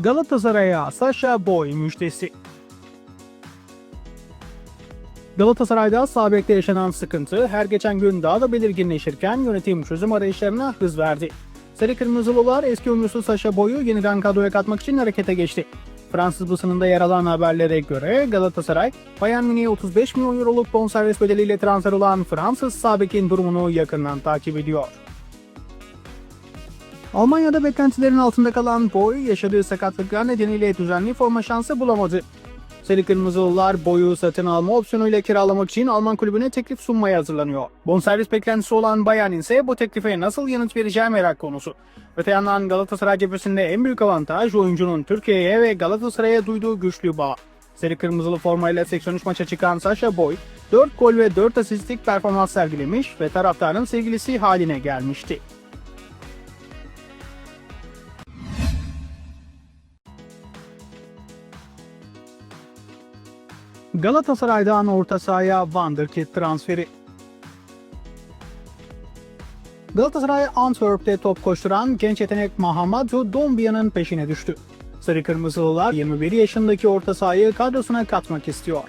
Galatasaray'a Sasha Boy müjdesi. Galatasaray'da sağ bekte yaşanan sıkıntı her geçen gün daha da belirginleşirken yönetim çözüm arayışlarına hız verdi. Sarı Kırmızılılar eski oyuncusu Sasha Boy'u yeniden kadroya katmak için harekete geçti. Fransız basınında yer alan haberlere göre Galatasaray, Bayern Münih'e 35 milyon euroluk bonservis bedeliyle transfer olan Fransız sağ bekin durumunu yakından takip ediyor. Almanya'da beklentilerin altında kalan Boy, yaşadığı sakatlıklar nedeniyle düzenli forma şansı bulamadı. Sarı Kırmızılılar boyu satın alma opsiyonuyla kiralamak için Alman kulübüne teklif sunmaya hazırlanıyor. Bonservis beklentisi olan Bayern ise bu teklife nasıl yanıt vereceği merak konusu. Öte yandan Galatasaray cephesinde en büyük avantaj oyuncunun Türkiye'ye ve Galatasaray'a duyduğu güçlü bağ. Sarı Kırmızılı formayla 83 maça çıkan Sasha Boy, 4 gol ve 4 asistlik performans sergilemiş ve taraftarın sevgilisi haline gelmişti. Galatasaray'dan orta sahaya Wonderkid transferi. Galatasaray Antwerp'te top koşturan genç yetenek Mahamadou Dombia'nın peşine düştü. Sarı Kırmızılılar 21 yaşındaki orta sahayı kadrosuna katmak istiyor.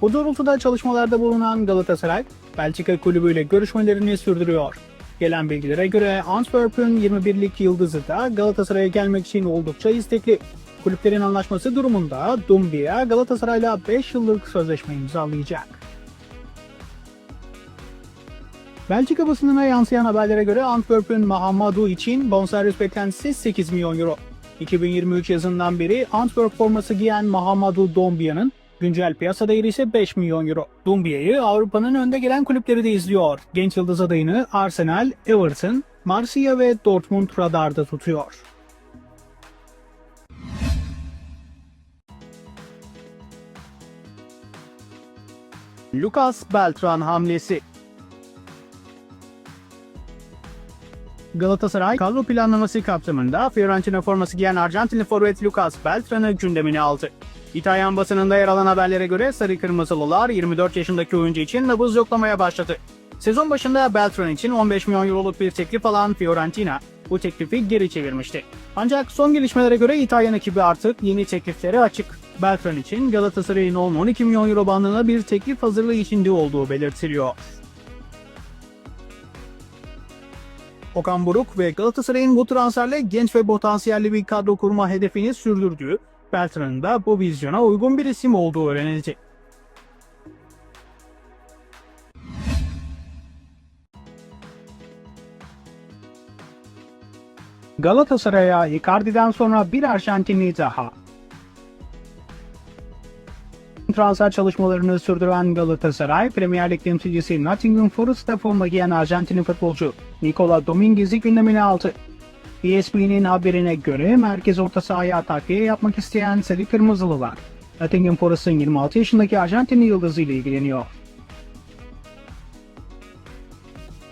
Bu doğrultuda çalışmalarda bulunan Galatasaray, Belçika kulübüyle görüşmelerini sürdürüyor. Gelen bilgilere göre Antwerp'ün 21'lik yıldızı da Galatasaray'a gelmek için oldukça istekli. Kulüplerin anlaşması durumunda Dumbia Galatasaray'la 5 yıllık sözleşme imzalayacak. Belçika basınına yansıyan haberlere göre Antwerp'ün Mahamadou için bonservis beklentisi 8 milyon euro. 2023 yazından beri Antwerp forması giyen Mahamadou Dombia'nın güncel piyasa değeri ise 5 milyon euro. Dombia'yı Avrupa'nın önde gelen kulüpleri de izliyor. Genç yıldız adayını Arsenal, Everton, Marsilya ve Dortmund radarda tutuyor. Lucas Beltran hamlesi Galatasaray kadro planlaması kapsamında Fiorentina forması giyen Arjantinli forvet Lucas Beltran'ı gündemine aldı. İtalyan basınında yer alan haberlere göre Sarı Kırmızılılar 24 yaşındaki oyuncu için nabız yoklamaya başladı. Sezon başında Beltran için 15 milyon euroluk bir teklif alan Fiorentina bu teklifi geri çevirmişti. Ancak son gelişmelere göre İtalyan ekibi artık yeni tekliflere açık. Beltran için Galatasaray'ın 10-12 milyon euro bandına bir teklif hazırlığı içinde olduğu belirtiliyor. Okan Buruk ve Galatasaray'ın bu transferle genç ve potansiyelli bir kadro kurma hedefini sürdürdüğü, Beltran'ın da bu vizyona uygun bir isim olduğu öğrenildi. Galatasaray'a Icardi'den sonra bir Arjantinli daha. Transfer çalışmalarını sürdüren Galatasaray, Premier Lig temsilcisi Nottingham Forest'ta forma giyen Arjantinli futbolcu Nicola Dominguez'i gündemine aldı. ESPN'in haberine göre merkez orta sahaya takviye yapmak isteyen Sarı Kırmızılılar, Nottingham Forest'ın 26 yaşındaki Arjantinli yıldızı ile ilgileniyor.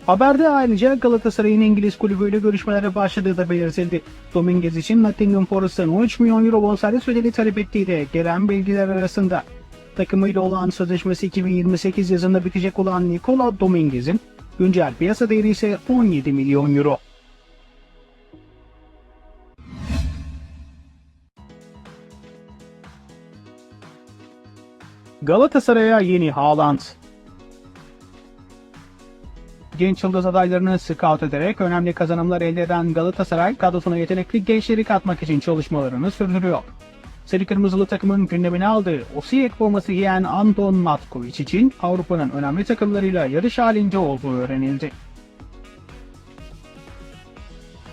Haberde ayrıca Galatasaray'ın İngiliz kulübüyle görüşmelere başladığı da belirtildi. Dominguez için Nottingham Forest'ın 13 milyon euro bonservis bedeli talep ettiği de gelen bilgiler arasında. Takımıyla olan sözleşmesi 2028 yazında bitecek olan Nicola Dominguez'in güncel piyasa değeri ise 17 milyon euro. Galatasaray'a yeni Haaland. Genç yıldız adaylarını scout ederek önemli kazanımlar elde eden Galatasaray kadrosuna yetenekli gençleri katmak için çalışmalarını sürdürüyor. Sarı Kırmızılı takımın gündemine aldığı Osijek forması giyen Anton Matkovic için Avrupa'nın önemli takımlarıyla yarış halinde olduğu öğrenildi.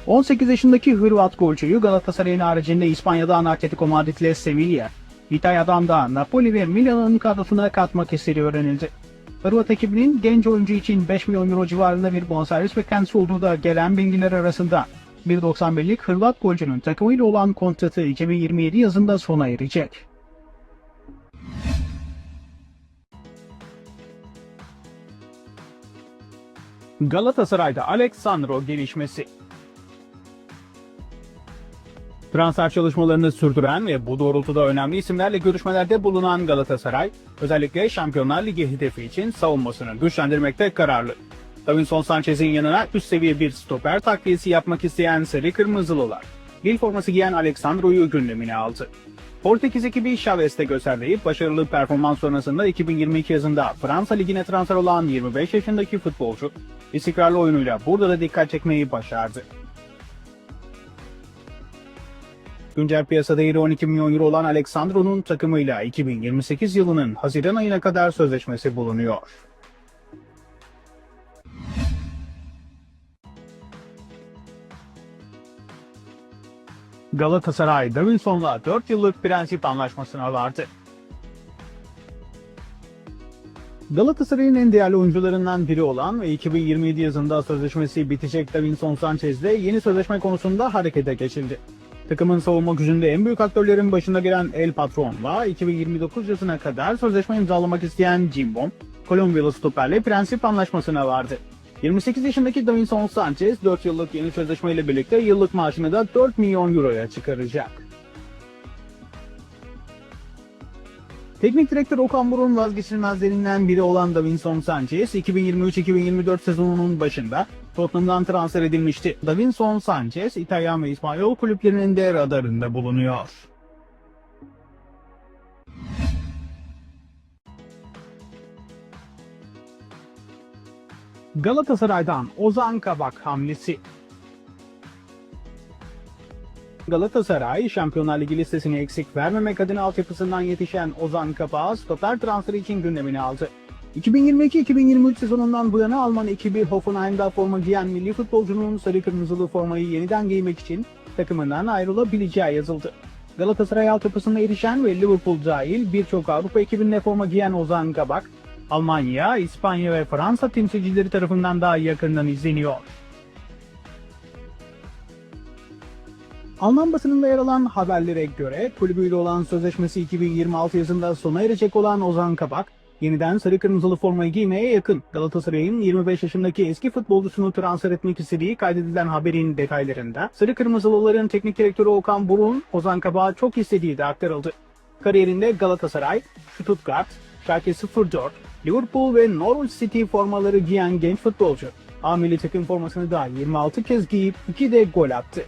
18 yaşındaki Hırvat golcüyü Galatasaray'ın haricinde İspanya'dan Atletico Madrid ile Sevilla, İtalya'dan da Napoli ve Milan'ın kadrosuna katmak istediği öğrenildi. Hırvat ekibinin genç oyuncu için 5 milyon euro civarında bir bonservis beklentisi olduğu da gelen bilgiler arasında. 1.91'lik Hırvat golcünün takımıyla olan kontratı 2027 yazında sona erecek. Galatasaray'da Alexandro gelişmesi Transfer çalışmalarını sürdüren ve bu doğrultuda önemli isimlerle görüşmelerde bulunan Galatasaray, özellikle Şampiyonlar Ligi hedefi için savunmasını güçlendirmekte kararlı. Davinson Sanchez'in yanına üst seviye bir stoper takviyesi yapmak isteyen Sarı Kırmızılılar, Lille forması giyen Alexandro'yu gündemine aldı. Portekiz ekibi Chavez'te gösterdiği başarılı performans sonrasında 2022 yazında Fransa Ligi'ne transfer olan 25 yaşındaki futbolcu, istikrarlı oyunuyla burada da dikkat çekmeyi başardı. Güncel piyasa değeri 12 milyon euro olan Alexandro'nun takımıyla 2028 yılının Haziran ayına kadar sözleşmesi bulunuyor. Galatasaray, Davinson'la 4 yıllık prensip anlaşmasına vardı. Galatasaray'ın en değerli oyuncularından biri olan ve 2027 yazında sözleşmesi bitecek Davinson Sanchez'le yeni sözleşme konusunda harekete geçildi. Takımın savunma gücünde en büyük aktörlerin başında gelen El Patron'la 2029 yazına kadar sözleşme imzalamak isteyen Jimbom, Kolombiyalı stoperle prensip anlaşmasına vardı. 28 yaşındaki Davinson Sanchez 4 yıllık yeni sözleşmeyle birlikte yıllık maaşını da 4 milyon euroya çıkaracak. Teknik direktör Okan Buruk'un vazgeçilmezlerinden biri olan Davinson Sanchez 2023-2024 sezonunun başında Tottenham'dan transfer edilmişti. Davinson Sanchez, İtalyan ve İspanyol kulüplerinin de radarında bulunuyor. Galatasaray'dan Ozan Kabak hamlesi Galatasaray, Şampiyonlar Ligi listesini eksik vermemek adına altyapısından yetişen Ozan Kabak'ı stoper transferi için gündemine aldı. 2022-2023 sezonundan bu yana Alman ekibi Hoffenheim'da forma giyen milli futbolcunun sarı kırmızılı formayı yeniden giymek için takımından ayrılabileceği yazıldı. Galatasaray altyapısına erişen ve Liverpool dahil birçok Avrupa ekibinde forma giyen Ozan Kabak, Almanya, İspanya ve Fransa temsilcileri tarafından daha yakından izleniyor. Alman basınında yer alan haberlere göre kulübüyle olan sözleşmesi 2026 yazında sona erecek olan Ozan Kabak, yeniden sarı kırmızılı formayı giymeye yakın. Galatasaray'ın 25 yaşındaki eski futbolcusunu transfer etmek istediği kaydedilen haberin detaylarında sarı kırmızılıların teknik direktörü Okan Buruk'un Ozan Kabak'ı çok istediği de aktarıldı. Kariyerinde Galatasaray, Stuttgart, Schalke 04, Liverpool ve Norwich City formaları giyen genç futbolcu. A milli takım formasını da 26 kez giyip 2 de gol attı.